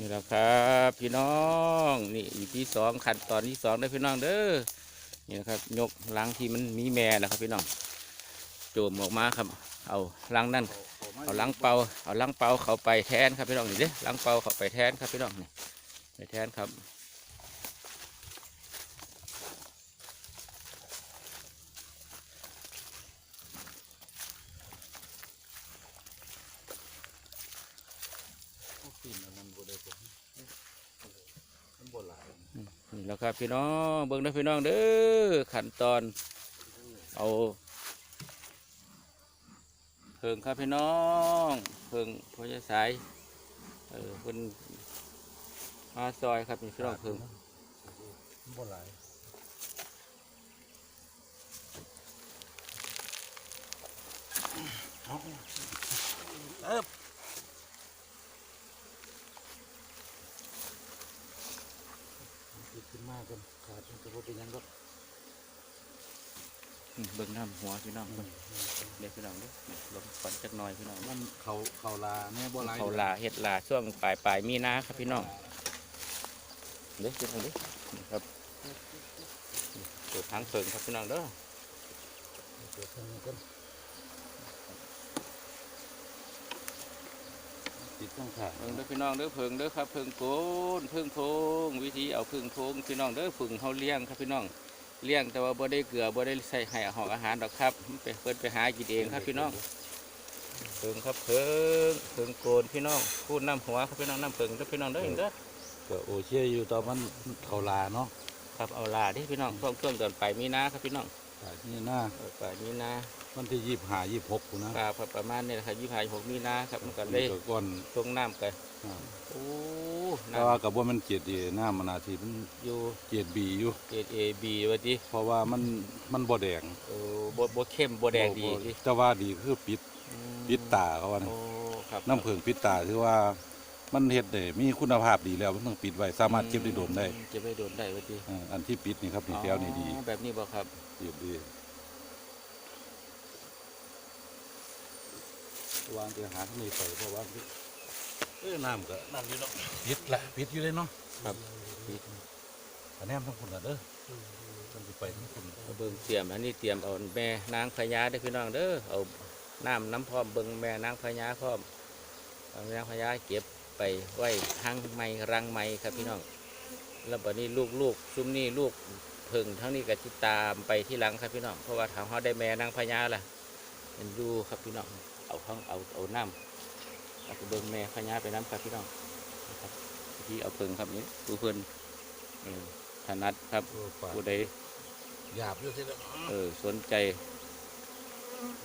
นี่แหละครับพี่น้องนี่อีพีสองขั้นตอนที่สองได้พี่น้องเด้อนี่นะครับยกล้างที่มันมีแม่นะครับพี่น้องโจมออกมาครับ เอาล้างนั่นเอาล้างเปาเอาล้างเปาเขาไปแทนครับพี่น้องนี่เด้อล้างเปาเขาไปแทนครับพี่น้องนี่ไปแทนครับ กินอันนั้นบ่ได้ผมมันบ่หลาย นี่แหล้วครับพี่น้องเบิ้งเด้พี่น้องเด้อขั้นตอน เอาเพิงครับพี่น้องเพิงพญสายเออเป็นมาซอยครับพี่น้องเพิงมันบ่หลายเอาเอิบขึ้นมากันขาดมันจะบ่เป็นหยังก็ อืม เบิ่งน้ำหัวพี่น้องเบิ่งเด็กพี่น้องเด้อนี่ลงฝันจักหน่อยพี่น้องมันเขาเขาลาแน่บ่หลายเขาลาเห็ดลาช่วงปลายปลายมีนาครับพี่น้องเด็กพี่น้องเด้อนี่ครับนี่เปิดทางเพิงครับพี่น้องเด้อเปิดทางนี้กันติดข้างขาเบิ่งเด้อพี่น้องเด้อเพิงเด้อครับเพิงโกนเพิงโพงวิธีเอาเพิงโพงพี่น้องเด้อฝึงเฮาเลี้ยงครับพี่น้อง เลี้ยงแต่ว่าบ่ได้เกลือบ่ได้ใส่ให้หอกอาหารดอกครับมันไปเพิ่นไปหากินเองครับพี่น้องเพิงครับเพิงเพิงโกนพี่น้องพูดน้ำหัวครับพี่น้องน้ำเพิงเด้อพี่น้องเด้อเห็นเด้อก็โอเคอยู่ตอนมันเขาลาเนาะครับเอาลาดิพี่น้องช่วงช่วงเดือนปลายมีนาครับพี่น้องขาดนี่หน้าเออปลายมีนาวันที่ยี่สิบห้ายี่สิบหกกูนะครับประมาณนี้แหละครับยี่สิบห้าหกมีนาครับมันก็เลนี่ยก็ก่อนช่วงน้ำกันอ่าโอ้ แต่ว่าน้ำกับว่ามันเกียดดีหน้ามันอาทีมันอยู่เกียดบีอยู่เกรดเอบีว่าดิเพราะว่ามันมันบ่แดงโอ้บ่บ่เข้มบ่แดงดีบ่ดิแต่ว่าดีคือปิดอืมปิดตาเขาว่านะโอ้ครับน้ำเพิงปิดตาถือว่ามันเฮ็ดได้มีคุณภาพดีแล้วมันต้องปิดไว้สามารถเก็บได้โดนได้เก็บได้โดนได้ว่าดิอ่าอันที่ปิดนี่ครับนี่แก้วนี่ดี อ๋อแบบนี้บ่ครับดีดีวางจะหาข้างในใส่เพราะว่า เอ้ยน้ำก็น้ำอยู่เนาะปิดละปิดอยู่เลยเนาะครับอันนี้ทั้งคนละเด้อมันสิไปทั้งคนเอาเบิ่งเตรียมอันนี้เตรียมเอาแม่นางพญาเด้อพี่น้องเด้อเอาน้ำน้ำพร้อมเบิ่งแม่นางพญาพร้อมเอาแม่นางพญาเก็บไปไว้ทางไม้รังไม้ครับพี่น้องแล้วบัดนี้ลูกลูกซุ้มนี่ลูกเพิ่งทั้งนี้ก็ติตามไปที่หลังครับพี่น้องเพราะว่าทางเขาได้แม่นางพญาล่ะเป็นดูครับพี่น้องเอาข้างเอาเอาน้ำ เอาไปเบิ่งแม่พญาไปน้ำครับพี่น้องนะครับที่เอาเพิ่งครับนี้ผู้เพิ่นเออถนัดครับเออปากผู้ใดหยาบอยู่สิเด้อเออสนใจ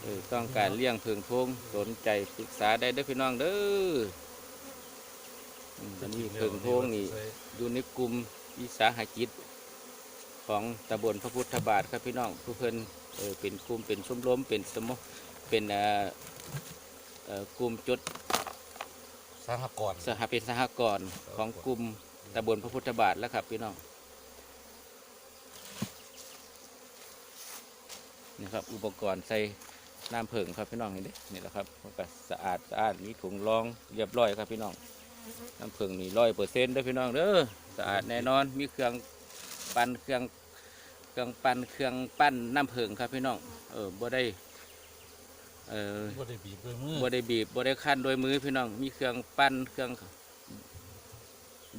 เออต้องการเลี้ยงเพิ่งโพงสนใจปรึกษาได้เด้อพี่น้องเด้ออืมอันนี้เพิ่งโพงนี่อยู่ในกลุ่มวิสาหกิจของตำบลพระพุทธบาทครับพี่น้องผู้เพิ่นเออเป็นกลุ่มเป็นชมรมเป็นสมเป็นเอ่อเอ่อกลุ่มจด สหกรณ์ สหเป็นสหกรณ์ของกลุ่มตำบลพระพุทธบาทแล้วครับพี่น้องนี่ครับอุปกรณ์ใส่น้ำเผิงครับพี่น้องนี่เด้นี่แหละครับมันก็สะอาดสะอาดมีถุงรองเรียบร้อยครับพี่น้องน้ำผึ้งนี่ร้อยเปอร์เซ็นต์ด้วยพี่น้องเด้อสะอาดแน่นอนมีเครื่องปั่นเครื่องเครื่องปั่นเครื่องปั้นน้ำผึ้งครับพี่น้องเออบ่ได้ เออบ่ได้บีบด้วยมือบ่ได้บีบบ่ได้คั้นโดยมือพี่น้อง มีเครื่องปั้นเครื่อง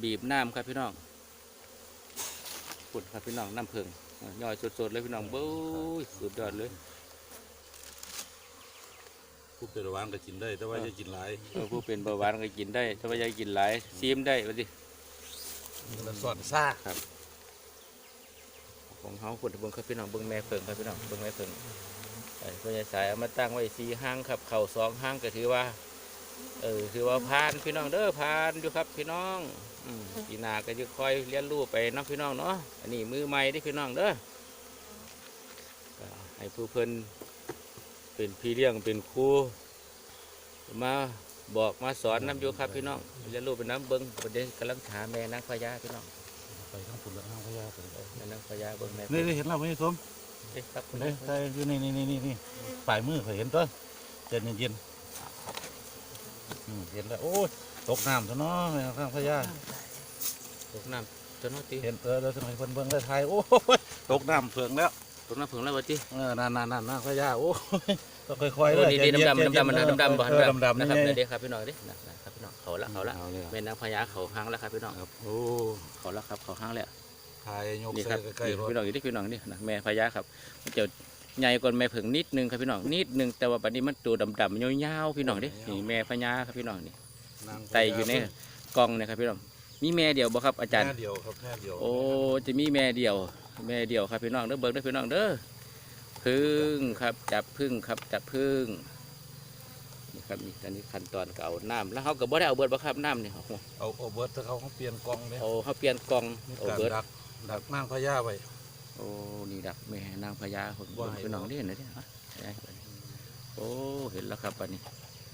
บีบน้ำครับพี่น้องปุ่นครับพี่น้องน้ำผึ้งเออย่อยสดๆเลยพี่น้องเบ้ยสุดยอดเลยผู้เป็นระวางก็กินได้ แต่ว่าจะกินหลายเออผู้เป็นเบาหวานก็กินได้ถ้าว่าอยากกินหลายซีมได้ว่าดิแล้วสอนซ่าของเขาขุดเบิ้งครับพี่น้องเบิ้งแม่เพิงครับพี่น้องเบิ้งแม่เพิง ไอ้พ่อใหญ่สายเอามาตั้งไว้สี่ห้างครับ เข่าสองห้างก็ถือว่า เออถือว่าพานพี่น้องเด้อพานอยู่ครับพี่น้องอืมปีหนาก็จะคอยเรียนรู้ไปเน้องพี่น้องเนาะอันนี้มือใหม่ที่พี่น้องเด้อก็ให้ผู้เพิ่นเป็นพี่เลี้ยงเป็นครูมาบอกมาสอนน้ำอยู่ครับพี่น้องเรียนรู้ไปน้ำเบิ้งประเด็นกำลังหาแม่นางพญาพี่น้องไปทั้งฝุ่นและทั้งพยาไปแม่นางพญาเบิ้งแม่นี่นี่เห็นแล้วไหมสม เอ๊ะครับคุณนี่ใช่อยู่นี่นี่นี่นี่นี่ปลายมือเคยเห็นตัวเย็นเย็นๆอืมเห็นแล้วโอ้ยตกน้ำซะเนาะแม่ข้างพญาตกน้ำตัวน้อยตีเห็นเออเดี๋ยวสมัยเพิ่นเบิ่งได้ทายโอ้ยตกน้ำเพิงแล้วตกน้ำผึ่งแล้ววะตีเออนั่นนั่นนั่นนางพญาโอ้ยต้องค่อยๆโอ้เลยดีดีดำดำดำดำดำดำบ่เออดำดำนะนี่ครับไงเดี๋ยวครับพี่น้องเด้นะครับพี่น้องเขาละเขาละเอาเลยแม่นางพญาเขาห้างแล้วครับพี่น้องครับโอ้เขาละครับเขาห้างแล้ว ทายยกนี่คใส่รับใกล้นี่ๆรถพี่น้องอยู่ที่พี่น้องนี่นะแม่พญาครับมันจะใหญ่กว่าแม่ผึ่งนิดนึงครับพี่น้องนิดนึงแต่ว่าบัดนี้มันตัวดำๆยาวๆพี่น้องเดินี่แม่พญาครับพี่น้องนี่นางพญาไตอยู่ในกล่องเนี่ยครับพี่น้องมีแม่เดียวบ่ครับอาจารย์ แม่เดียวครับแม่เดียวโอ้จะมีแม่เดียว แม่เดียวครับพี่น้องเด้อเบิ่งเด้อพี่น้องเด้อพึ่งครับจับพึ่งครับจับพึ่งนี่ครับนี่อันนี้ขั้นตอนก็เอาน้ำแล้วเขาก็บ่ได้เอาเบิดบ่ครับน้ำนี่โอ้โหเอาเอาเบิร์ดถ้าเขาเขาเปลี่ยนกล่องเนี่ยเอาเขาเปลี่ยนกล่องมีเอาการเบิดดัก ดักนางพญาไว้ โอ้ นี่ดักแม่นางพญาคนว่าให้พี่น้องได้เห็นไหมเนี่ยฮะได้บัดนี้โอ้ เห็นแล้วครับบัดนี้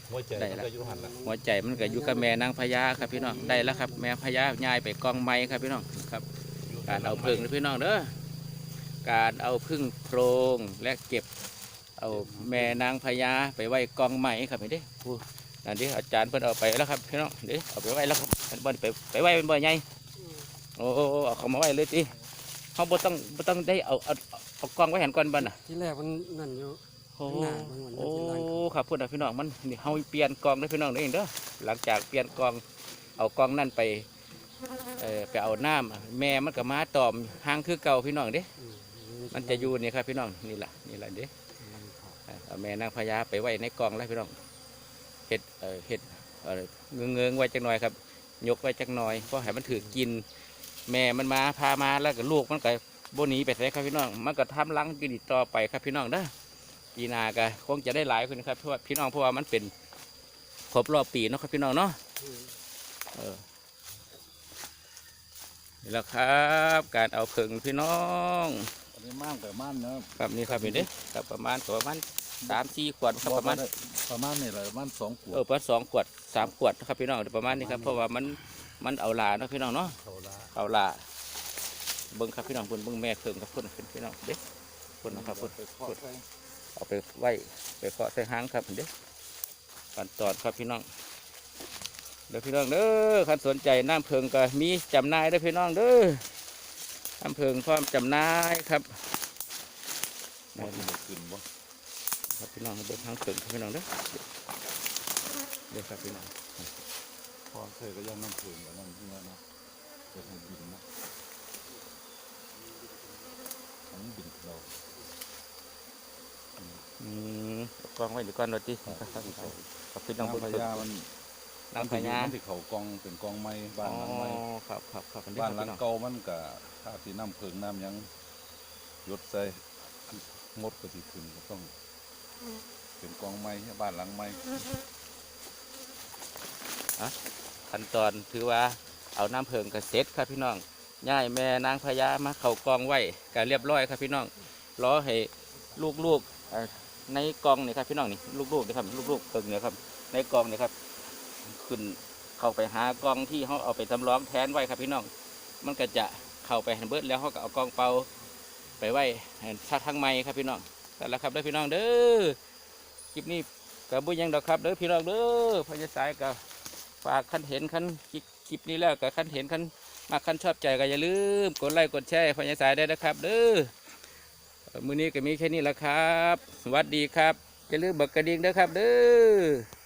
หัวใจได้มันละ ก็อยู่หันละหัวใจมันก็อยู่กับแม่นางพญาครับพี่น้อง ได้แล้วครับ แม่พญาย้ายไปกองไม้ครับพี่น้องครับ ยู่การเอาพึ่งนะพี่น้องเด้อ การเอาพึ่งโพรงและเก็บเอาแม่นางพญาไปไว้กองไม้ครับเห็นดิผู้นั่นดิอาจารย์เพิ่นเอาไปแล้วครับพี่น้องเดี๋ยวเอาไปไว้แล้วครับอันบ่นไปไปไว้เป็นบ่อใหญ่ โอ้โอ้โอ้เอาเขามาไว้เลยติเขาบ่ต้องบ่ต้องได้เอาเอาเอากองไว้หันก่อนบ่น่ะที่แรกมันนั่นอยู่ โอ้ข้างหน้ามันเหมือนโอ้เป็นลานกอง ครับพูดนะพี่น้องมันนี่เฮาเปลี่ยนกองเด้อพี่น้องเด้อเองเด้อหลังจากเปลี่ยนกองเอากองนั่นไปเอ่อไปเอาน้ำแม่มันก็มาตอมห่างคือเก่าพี่น้องเด้ อืมมันจะอยู่นี่ครับพี่น้องนี่แหละนี่แหละเด้เอาแม่นางพญาไปไว้ในกองแล้วพี่น้องเห็ดเอ่อเห็ดเอ่อเงื้อเงื้อๆไว้จักหน่อยครับ ยกไว้จักหน่อยเพราะให้มันถือกิน แม่มันมาพามาแล้วก็ลูกมันก็บหนีไปใส่ครับพี่น้อง มันก็ทำรังกินอีกต่อไปครับพี่น้องเด้อปีหนาก็คงจะได้หลายคนครับเพราะว่าพี่น้องเพราะว่ามันเป็นครบรอบปีเนาะครับพี่น้องเนาะอืมเออนี่แหละครับ การเอาเพิงพี่น้องอันนี้ม่านแต่ม่านเนาะครับนี่ครับเห็นเด้ครับประมาณประมาณสามสี่ขวดครับประมาณประมาณนี่แหละประมาณสองขวดเออประมาณสองขวดสามขวดนะครับพี่น้องประมาณนี้ครับเพราะว่ามัน มันเอาหลาเนาะพี่น้องเนาะเขาละเอาหลาเบิ้งครับพี่น้องเบิ้งเบิ้งแม่เพิ่งครับเพิ่นเป็นพี่น้องเด้เพิ่นนะครับเพิ่นไปทอดไปเอาไปไว้ไปเคาะใส่หางครับเด้ขั้นตอนครับพี่น้องเด้อพี่น้องเด้อคันสนใจน้ำเพิงก็มีจำหน่ายเด้อพี่น้องเด้อน้ำเพิงพร้อมจำหน่ายครับหมดมันขึ้นบ่ครับพี่น้องเบิ้งทางเพิงครับพี่น้องเด้อเด้อครับพี่น้อง พอเคยก็ยังน้ำผึ้งกับน้ำที่นั่นนะเกิดให้บินนะอันบินเราอืมกองไว้เดี๋ยวก่อนรถดิครับครับครับพี่น้องน้ำพญามันน้ำพญามันที่เขากองเป็นกองไม้บ้านหลังไม้อ๋อครับครับครับบ้านหลังเก่ามันก็ถ้าที่น้ำเพิงน้ำยังยศใส่งดก็ที่ขึ้นก็ต้อง เป็นกองไม้บ้านหลังไม้อะ ขั้นตอนถือว่าเอาน้ำเพิงกระเซ็ตครับพี่น้องย่ายแม่นางพญามาเข่ากองไว้กันเรียบร้อยครับพี่น้องรอให้ลูกๆในกองนี่ครับพี่น้องนี่ลูกๆนี่ครับลูกๆเพิงเนี่ยครับในกองนี่ครับขึ้นเข้าไปหากองที่เขาเอาไปจำลองแทนไว้ครับพี่น้อง มันก็จะเข้าไปหันเบิดแล้วเขาก็เอากองเป่าไปไว้ให้ทัทางไม้ครับพี่น้องแต่นละครับเด้อพี่น้องเด้อคลิปนี้กับบุญยังดอกครับเด้อพี่น้องเด้อพญาสายกับ ฝากคันเห็นคันคลิปนี้แล้วกับคันเห็นคันมาคันชอบใจก็อย่าลืมกดไลค์กดแชร์พญาสายได้นะครับเด้อมือนี้ก็มีแค่นี้ละครับสวัสดีครับอย่าลืมบักกระดิ่งด้วยครับเด้อ